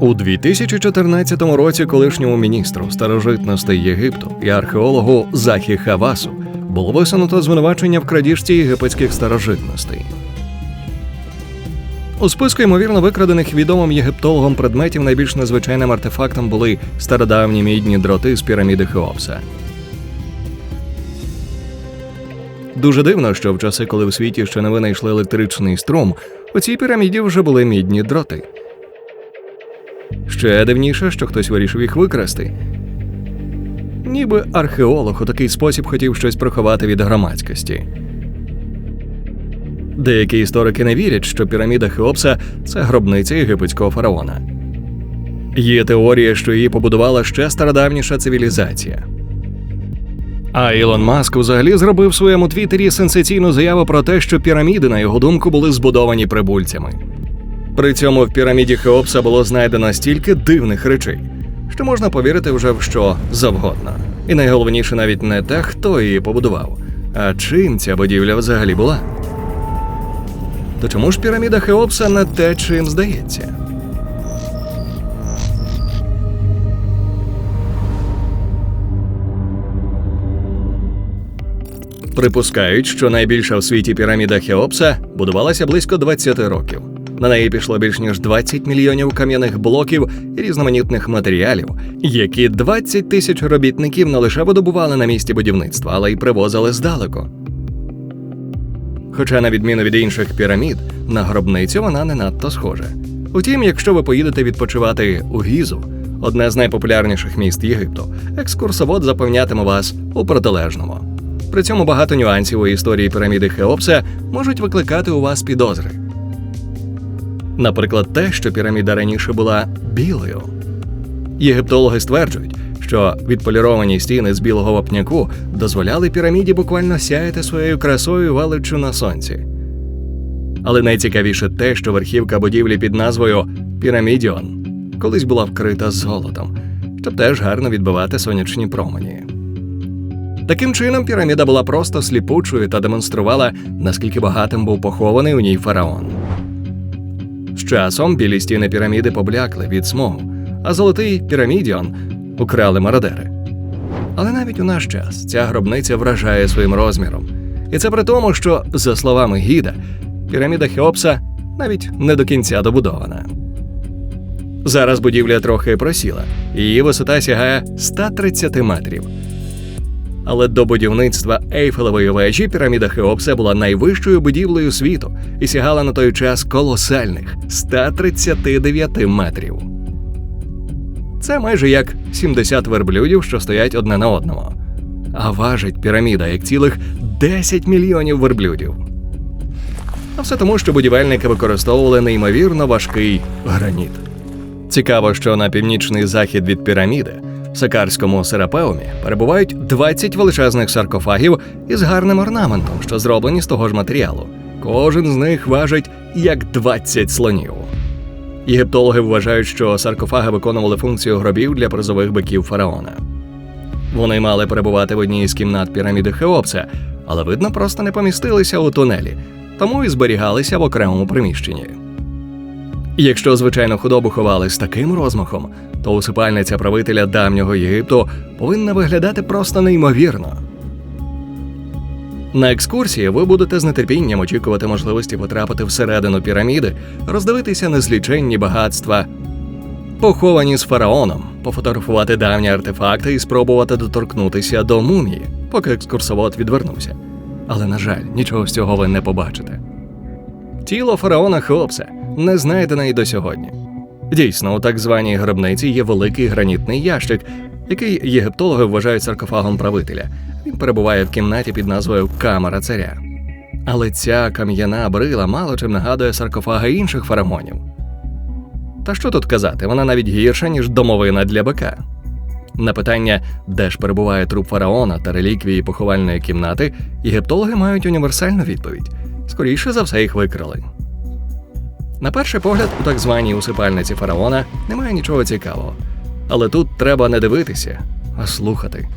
У 2014 році колишньому міністру старожитностей Єгипту і археологу Захі Хавасу було висунуто звинувачення в крадіжці єгипетських старожитностей. У списку ймовірно викрадених відомим єгиптологом предметів найбільш незвичайним артефактом були стародавні мідні дроти з піраміди Хеопса. Дуже дивно, що в часи, коли в світі ще не винайшли електричний струм, у цій піраміді вже були мідні дроти. Ще дивніше, що хтось вирішив їх викрасти. Ніби археолог у такий спосіб хотів щось приховати від громадськості. Деякі історики не вірять, що піраміда Хеопса це гробниця єгипетського фараона. Є теорія, що її побудувала ще стародавніша цивілізація. А Ілон Маск взагалі зробив в своєму твіттері сенсаційну заяву про те, що піраміди, на його думку, були збудовані прибульцями. При цьому в піраміді Хеопса було знайдено стільки дивних речей, що можна повірити вже в що завгодно. І найголовніше навіть не те, хто її побудував, а чим ця будівля взагалі була. То чому ж піраміда Хеопса не те, чим здається? Припускають, що найбільша в світі піраміда Хеопса будувалася близько 20 років. На неї пішло більш ніж 20 мільйонів кам'яних блоків і різноманітних матеріалів, які 20 тисяч робітників не лише видобували на місці будівництва, але й привозили здалеку. Хоча, на відміну від інших пірамід, на гробницю вона не надто схожа. Утім, якщо ви поїдете відпочивати у Гізу, одне з найпопулярніших міст Єгипту, екскурсовод запевнятиме вас у протилежному. При цьому багато нюансів у історії піраміди Хеопса можуть викликати у вас підозри. Наприклад, те, що піраміда раніше була білою. Єгиптологи стверджують, що відполіровані стіни з білого вапняку дозволяли піраміді буквально сяяти своєю красою і величчю на сонці. Але найцікавіше те, що верхівка будівлі під назвою Пірамідіон колись була вкрита золотом, щоб теж гарно відбивати сонячні промені. Таким чином, піраміда була просто сліпучою та демонструвала, наскільки багатим був похований у ній фараон. З часом білі стіни піраміди поблякли від смогу, а золотий пірамідіон украли мародери. Але навіть у наш час ця гробниця вражає своїм розміром. І це при тому, що, за словами гіда, піраміда Хеопса навіть не до кінця добудована. Зараз будівля трохи просіла, її висота сягає 130 метрів. Але до будівництва Ейфелевої вежі піраміда Хеопса була найвищою будівлею світу і сягала на той час колосальних 139 метрів. Це майже як 70 верблюдів, що стоять одне на одному. А важить піраміда як цілих 10 мільйонів верблюдів. А все тому, що будівельники використовували неймовірно важкий граніт. Цікаво, що на північний захід від піраміди Сакарському серапеумі перебувають 20 величезних саркофагів із гарним орнаментом, що зроблені з того ж матеріалу. Кожен з них важить як 20 слонів. Єгиптологи вважають, що саркофаги виконували функцію гробів для призових биків фараона. Вони мали перебувати в одній із кімнат піраміди Хеопса, але видно, просто не помістилися у тунелі, тому і зберігалися в окремому приміщенні. Якщо звичайно худобу ховали з таким розмахом, то усипальниця правителя давнього Єгипту повинна виглядати просто неймовірно. На екскурсії ви будете з нетерпінням очікувати можливості потрапити всередину піраміди, роздивитися незліченні багатства, поховані з фараоном, пофотографувати давні артефакти і спробувати доторкнутися до мумії, поки екскурсовод відвернувся. Але, на жаль, нічого з цього ви не побачите. Тіло фараона Хеопса не знайдене й до сьогодні. Дійсно, у так званій гробниці є великий гранітний ящик, який єгиптологи вважають саркофагом правителя. Він перебуває в кімнаті під назвою Камера царя. Але ця кам'яна брила мало чим нагадує саркофаги інших фараонів. Та що тут казати, вона навіть гірша, ніж домовина для бика. На питання, де ж перебуває труп фараона та реліквії поховальної кімнати, єгиптологи мають універсальну відповідь скоріше за все їх викрали. На перший погляд, у так званій усипальниці фараона немає нічого цікавого. Але тут треба не дивитися, а слухати.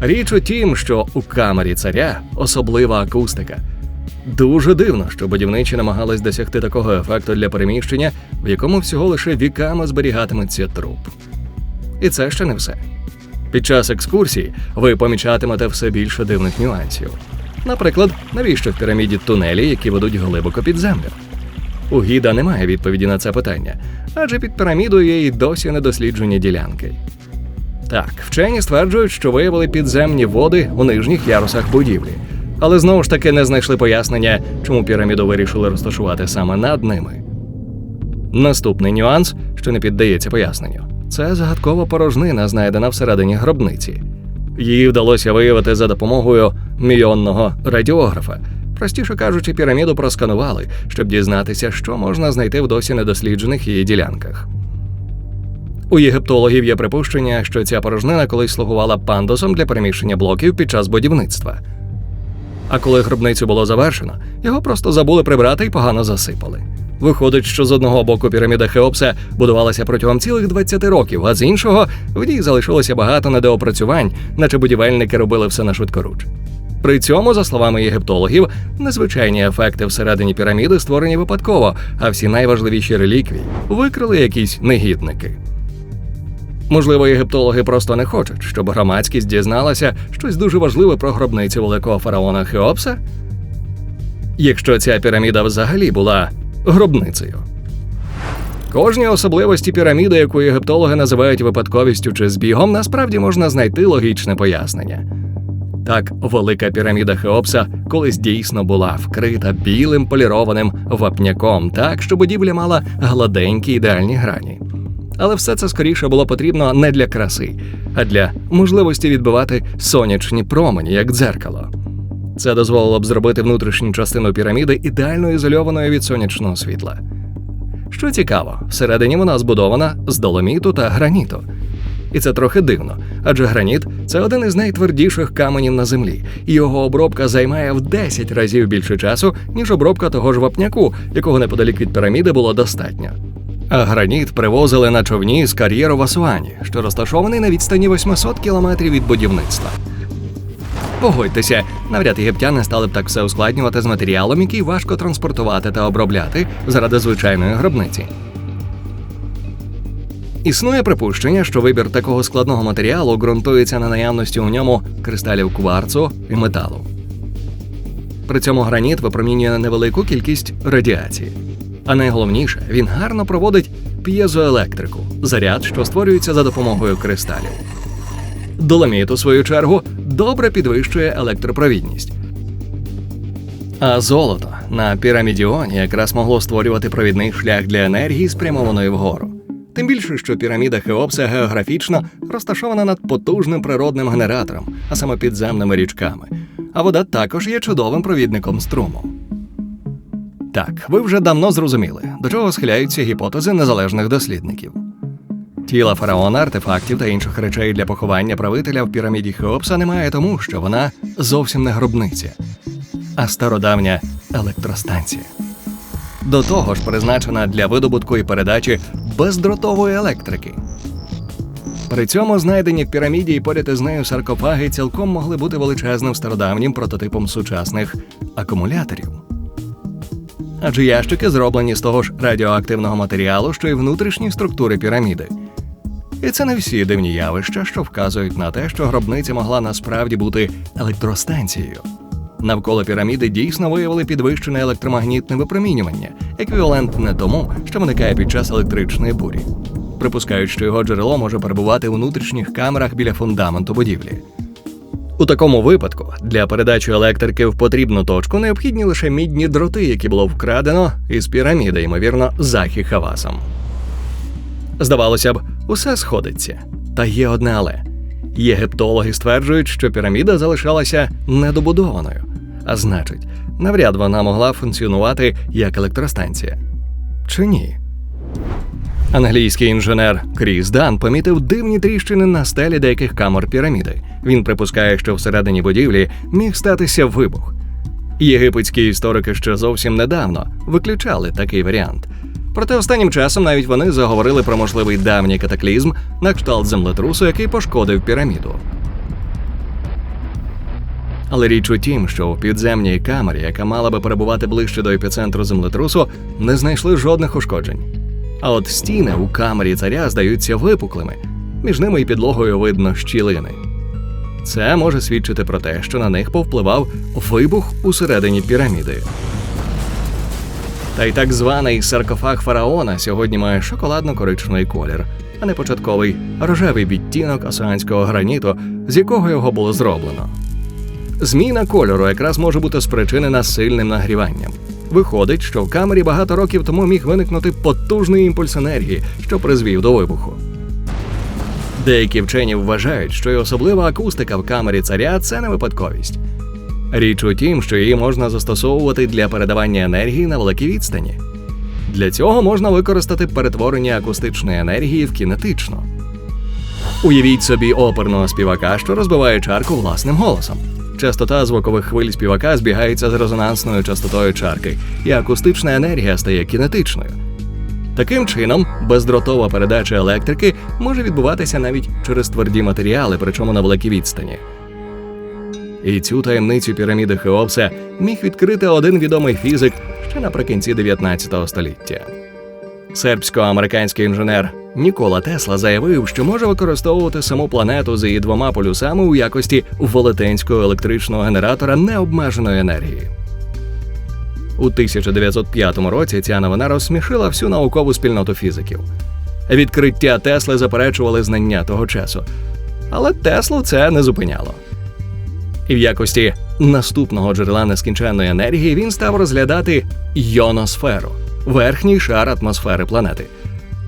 Річ у тім, що у камері царя особлива акустика. Дуже дивно, що будівничі намагались досягти такого ефекту для переміщення, в якому всього лише віками зберігатиметься труп. І це ще не все. Під час екскурсії ви помічатимете все більше дивних нюансів. Наприклад, навіщо в піраміді тунелі, які ведуть глибоко під землю? У гіда немає відповіді на це питання, адже під пірамідою є й досі недосліджені ділянки. Так, вчені стверджують, що виявили підземні води у нижніх ярусах будівлі, але знову ж таки не знайшли пояснення, чому піраміду вирішили розташувати саме над ними. Наступний нюанс, що не піддається поясненню, це загадкова порожнина, знайдена всередині гробниці. Її вдалося виявити за допомогою мільйонного радіографа. Простіше кажучи, піраміду просканували, щоб дізнатися, що можна знайти в досі недосліджених її ділянках. У єгиптологів є припущення, що ця порожнина колись слугувала пандусом для переміщення блоків під час будівництва. А коли гробницю було завершено, його просто забули прибрати і погано засипали. Виходить, що з одного боку піраміда Хеопса будувалася протягом цілих 20 років, а з іншого в ній залишилося багато недоопрацювань, наче будівельники робили все на швидкоруч. При цьому, за словами єгиптологів, незвичайні ефекти всередині піраміди створені випадково, а всі найважливіші реліквії викрили якісь негідники. Можливо, єгиптологи просто не хочуть, щоб громадськість дізналася щось дуже важливе про гробницю великого фараона Хеопса? Якщо ця піраміда взагалі була гробницею. Кожні особливості піраміди, яку єгиптологи називають випадковістю чи збігом, насправді можна знайти логічне пояснення. Так, велика піраміда Хеопса колись дійсно була вкрита білим полірованим вапняком, так що будівля мала гладенькі ідеальні грані. Але все це скоріше було потрібно не для краси, а для можливості відбивати сонячні промені, як дзеркало. Це дозволило б зробити внутрішню частину піраміди ідеально ізольованою від сонячного світла. Що цікаво, всередині вона збудована з доломіту та граніту. І це трохи дивно, адже граніт це один із найтвердіших каменів на землі, і його обробка займає в 10 разів більше часу, ніж обробка того ж вапняку, якого неподалік від піраміди було достатньо. А граніт привозили на човні з кар'єру в Асуані, що розташований на відстані 800 кілометрів від будівництва. Погодьтеся, навряд єгиптяни стали б так все ускладнювати з матеріалом, який важко транспортувати та обробляти заради звичайної гробниці. Існує припущення, що вибір такого складного матеріалу ґрунтується на наявності у ньому кристалів кварцу і металу. При цьому граніт випромінює невелику кількість радіації. А найголовніше, він гарно проводить п'єзоелектрику заряд, що створюється за допомогою кристалів. Доломіт, у свою чергу, добре підвищує електропровідність. А золото на пірамідіоні якраз могло створювати провідний шлях для енергії, спрямованої вгору. Тим більше, що піраміда Хеопса географічно розташована над потужним природним генератором, а саме підземними річками. А вода також є чудовим провідником струму. Так, ви вже давно зрозуміли, до чого схиляються гіпотези незалежних дослідників. Тіла фараона, артефактів та інших речей для поховання правителя в піраміді Хеопса немає тому, що вона зовсім не гробниця, а стародавня електростанція. До того ж, призначена для видобутку і передачі бездротової електрики. При цьому знайдені в піраміді і поряд із нею саркофаги цілком могли бути величезним стародавнім прототипом сучасних акумуляторів. Адже ящики зроблені з того ж радіоактивного матеріалу, що й внутрішні структури піраміди. І це не всі дивні явища, що вказують на те, що гробниця могла насправді бути електростанцією. Навколо піраміди дійсно виявили підвищене електромагнітне випромінювання, еквівалентне тому, що виникає під час електричної бурі. Припускають, що його джерело може перебувати у внутрішніх камерах біля фундаменту будівлі. У такому випадку для передачі електрики в потрібну точку необхідні лише мідні дроти, які було вкрадено із піраміди, ймовірно, захі Хавасом. Здавалося б, усе сходиться. Та є одне але. Єгиптологи стверджують, що піраміда залишалася недобудованою, а значить, навряд вона могла функціонувати як електростанція. Чи ні? Англійський інженер Кріс Дан помітив дивні тріщини на стелі деяких камер піраміди. Він припускає, що всередині будівлі міг статися вибух. Єгипетські історики ще зовсім недавно виключали такий варіант. Проте останнім часом навіть вони заговорили про можливий давній катаклізм на кшталт землетрусу, який пошкодив піраміду. Але річ у тім, що в підземній камері, яка мала би перебувати ближче до епіцентру землетрусу, не знайшли жодних ушкоджень. А от стіни у камері царя здаються випуклими, між ними і підлогою видно щілини. Це може свідчити про те, що на них повпливав вибух усередині піраміди. Та й так званий саркофаг фараона сьогодні має шоколадно-коричневий колір, а не початковий рожевий відтінок осеанського граніту, з якого його було зроблено. Зміна кольору якраз може бути спричинена сильним нагріванням. Виходить, що в камері багато років тому міг виникнути потужний імпульс енергії, що призвів до вибуху. Деякі вчені вважають, що й особлива акустика в камері царя це не випадковість. Річ у тім, що її можна застосовувати для передавання енергії на великій відстані. Для цього можна використати перетворення акустичної енергії в кінетичну. Уявіть собі оперного співака, що розбиває чарку власним голосом. Частота звукових хвиль співака збігається з резонансною частотою чарки, і акустична енергія стає кінетичною. Таким чином, бездротова передача електрики може відбуватися навіть через тверді матеріали, причому на великій відстані. І цю таємницю піраміди Хеопса міг відкрити один відомий фізик ще наприкінці 19 століття. Сербсько-американський інженер Нікола Тесла заявив, що може використовувати саму планету з її двома полюсами у якості велетенського електричного генератора необмеженої енергії. У 1905 році ця новина розсмішила всю наукову спільноту фізиків. Відкриття Тесли заперечували знання того часу, але Теслу це не зупиняло. І в якості наступного джерела нескінченної енергії він став розглядати йоносферу верхній шар атмосфери планети.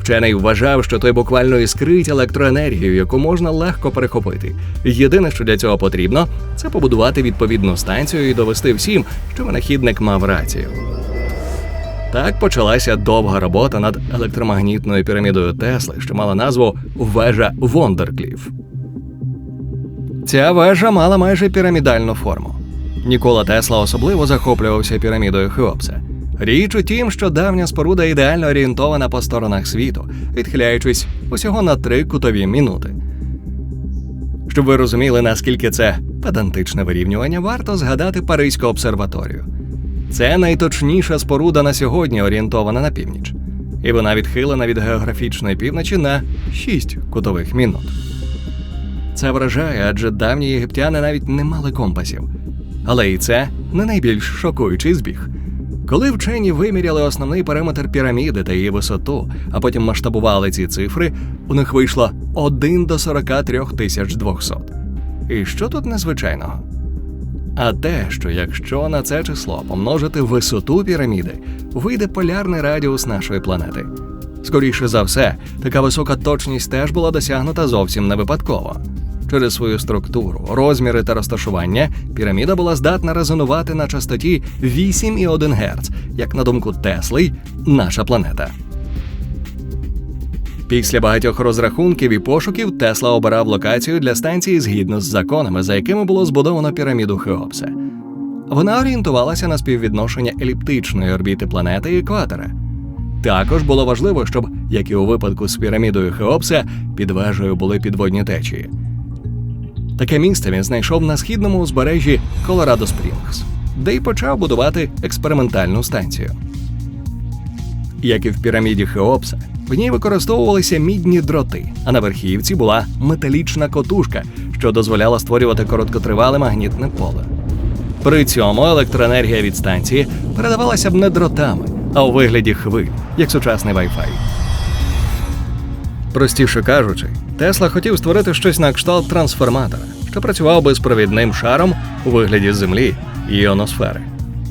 Вчений вважав, що той буквально іскрить електроенергію, яку можна легко перехопити. Єдине, що для цього потрібно, це побудувати відповідну станцію і довести всім, що винахідник мав рацію. Так почалася довга робота над електромагнітною пірамідою Тесли, що мала назву Вежа Вондеркліф. Ця вежа мала майже пірамідальну форму. Нікола Тесла особливо захоплювався пірамідою Хеопса. Річ у тім, що давня споруда ідеально орієнтована по сторонах світу, відхиляючись усього на три кутові мінути. Щоб ви розуміли, наскільки це педантичне вирівнювання, варто згадати Паризьку обсерваторію. Це найточніша споруда на сьогодні, орієнтована на північ, і вона відхилена від географічної півночі на 6 кутових мінут. Це вражає, адже давні єгиптяни навіть не мали компасів. Але і це не найбільш шокуючий збіг. Коли вчені виміряли основний периметр піраміди та її висоту, а потім масштабували ці цифри, у них вийшло 1 до 43 тисяч 200. І що тут незвичайного? А те, що якщо на це число помножити висоту піраміди, вийде полярний радіус нашої планети. Скоріше за все, така висока точність теж була досягнута зовсім не випадково. Через свою структуру, розміри та розташування піраміда була здатна резонувати на частоті 8,1 Гц, як на думку Тесли, наша планета. Після багатьох розрахунків і пошуків Тесла обирав локацію для станції згідно з законами, за якими було збудовано піраміду Хеопса. Вона орієнтувалася на співвідношення еліптичної орбіти планети і екватора. Також було важливо, щоб, як і у випадку з пірамідою Хеопса, під вежею були підводні течії. Таке місце він знайшов на східному узбережжі Колорадо Спрінгс, де й почав будувати експериментальну станцію. Як і в піраміді Хеопса, в ній використовувалися мідні дроти, а на верхівці була металічна котушка, що дозволяла створювати короткотривале магнітне поле. При цьому електроенергія від станції передавалася б не дротами, а у вигляді хвиль, як сучасний Wi-Fi. Простіше кажучи, Тесла хотів створити щось на кшталт трансформатора, що працював би з провідним шаром у вигляді землі і іоносфери.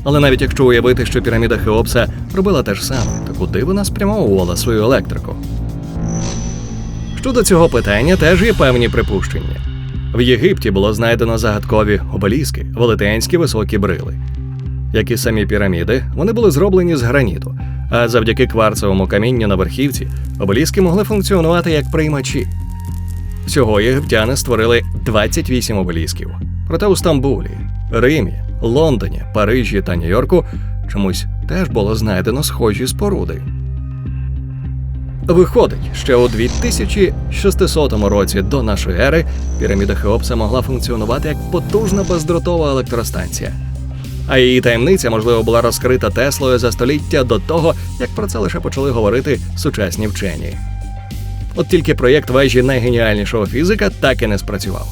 Але навіть якщо уявити, що піраміда Хеопса робила те ж саме, то куди вона спрямовувала свою електрику? Щодо цього питання теж є певні припущення. В Єгипті було знайдено загадкові обеліски, велетенські високі брили. Як і самі піраміди, вони були зроблені з граніту, а завдяки кварцевому камінню на верхівці обеліски могли функціонувати як приймачі. Всього єгиптяни створили 28 обелісків. Проте у Стамбулі, Римі, Лондоні, Парижі та Нью-Йорку чомусь теж було знайдено схожі споруди. Виходить, що у 2600 році до нашої ери піраміда Хеопса могла функціонувати як потужна бездротова електростанція. А її таємниця, можливо, була розкрита Теслою за століття до того, як про це лише почали говорити сучасні вчені. От тільки проєкт вежі найгеніальнішого фізика так і не спрацював.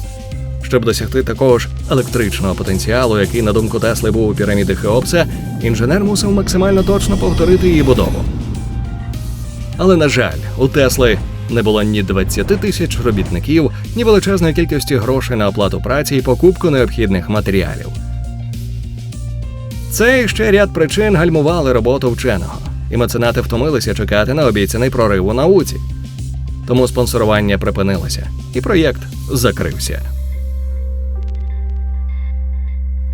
Щоб досягти такого ж електричного потенціалу, який, на думку Тесли, був у піраміди Хеопса, інженер мусив максимально точно повторити її будову. Але, на жаль, у Тесли не було ні 20 тисяч робітників, ні величезної кількості грошей на оплату праці і покупку необхідних матеріалів. Це і ще ряд причин гальмували роботу вченого, і меценати втомилися чекати на обіцяний прорив у науці. Тому спонсорування припинилося, і проєкт закрився.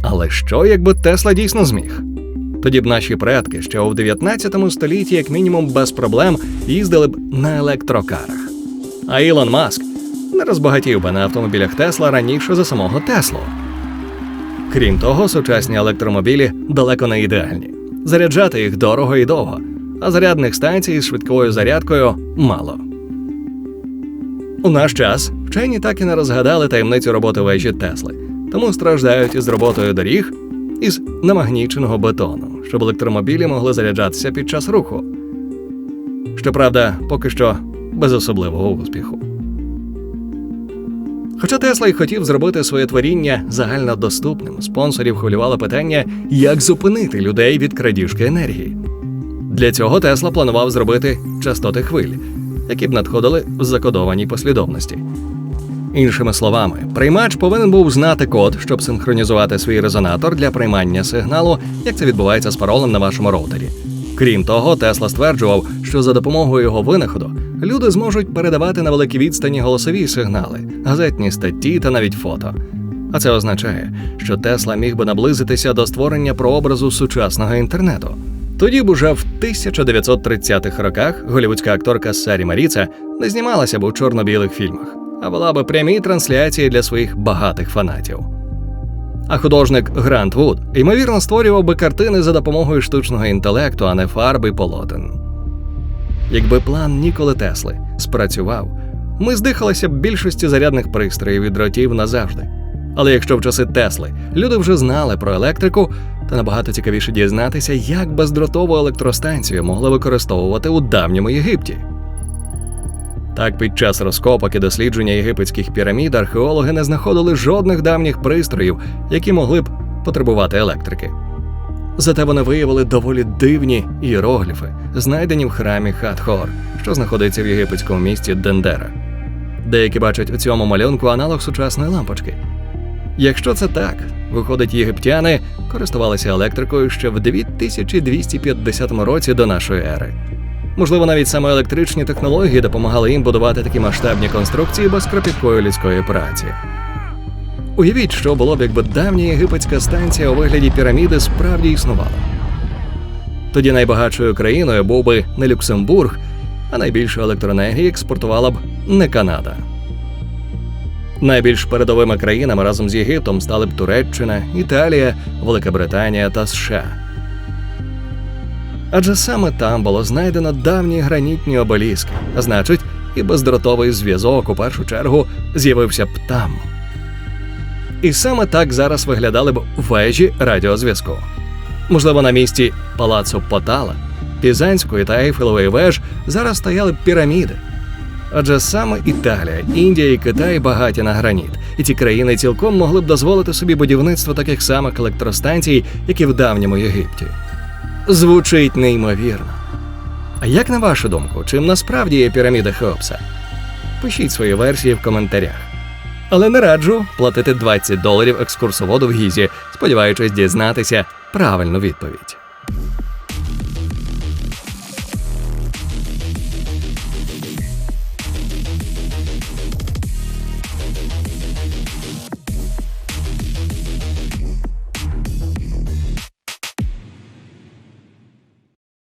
Але що, якби Тесла дійсно зміг? Тоді б наші предки ще у 19 столітті, як мінімум, без проблем їздили б на електрокарах. А Ілон Маск не розбагатів би на автомобілях Тесла раніше за самого Теслу. Крім того, сучасні електромобілі далеко не ідеальні. Заряджати їх дорого і довго, а зарядних станцій з швидкою зарядкою мало. У наш час вчені так і не розгадали таємницю роботи вежі Тесли, тому страждають із роботою доріг із намагніченого бетону, щоб електромобілі могли заряджатися під час руху. Щоправда, поки що без особливого успіху. Хоча Тесла й хотів зробити своє творіння загальнодоступним, спонсорів хвилювало питання, як зупинити людей від крадіжки енергії. Для цього Тесла планував зробити частоти хвиль, які б надходили в закодованій послідовності. Іншими словами, приймач повинен був знати код, щоб синхронізувати свій резонатор для приймання сигналу, як це відбувається з паролем на вашому роутері. Крім того, Тесла стверджував, що за допомогою його винаходу люди зможуть передавати на великі відстані голосові сигнали, газетні статті та навіть фото. А це означає, що Тесла міг би наблизитися до створення прообразу сучасного інтернету. Тоді б уже в 1930-х роках голівудська акторка Сарі Маріца не знімалася б у чорно-білих фільмах, а вела би прямі трансляції для своїх багатих фанатів. А художник Грант Вуд, ймовірно, створював би картини за допомогою штучного інтелекту, а не фарби полотен. Якби план Ніколи Тесли спрацював, ми здихалися б більшості зарядних пристроїв і дротів назавжди. Але якщо в часи Тесли люди вже знали про електрику, то набагато цікавіше дізнатися, як бездротову електростанцію могли використовувати у давньому Єгипті. Так, під час розкопок і дослідження єгипетських пірамід археологи не знаходили жодних давніх пристроїв, які могли б потребувати електрики. Зате вони виявили доволі дивні іерогліфи, знайдені в храмі Хат-Хор, що знаходиться в єгипетському місті Дендера. Деякі бачать у цьому малюнку аналог сучасної лампочки. Якщо це так, виходить, єгиптяни користувалися електрикою ще в 2250 році до нашої ери. Можливо, навіть саме електричні технології допомагали їм будувати такі масштабні конструкції без кропіткої людської праці. Уявіть, що було б, якби давня єгипетська станція у вигляді піраміди справді існувала. Тоді найбагатшою країною був би не Люксембург, а найбільшу електроенергію експортувала б не Канада. Найбільш передовими країнами разом з Єгиптом стали б Туреччина, Італія, Велика Британія та США. Адже саме там було знайдено давні гранітні обеліски, а значить, і бездротовий зв'язок у першу чергу з'явився б там. І саме так зараз виглядали б вежі радіозв'язку. Можливо, на місці палацу Потала, Пізанської та Ейфелевої веж зараз стояли б піраміди. Адже саме Італія, Індія і Китай багаті на граніт, і ці країни цілком могли б дозволити собі будівництво таких самих електростанцій, як і в давньому Єгипті. Звучить неймовірно. А як на вашу думку, чим насправді є піраміда Хеопса? Пишіть свої версії в коментарях. Але не раджу платити 20 доларів екскурсоводу в гізі, сподіваючись дізнатися правильну відповідь.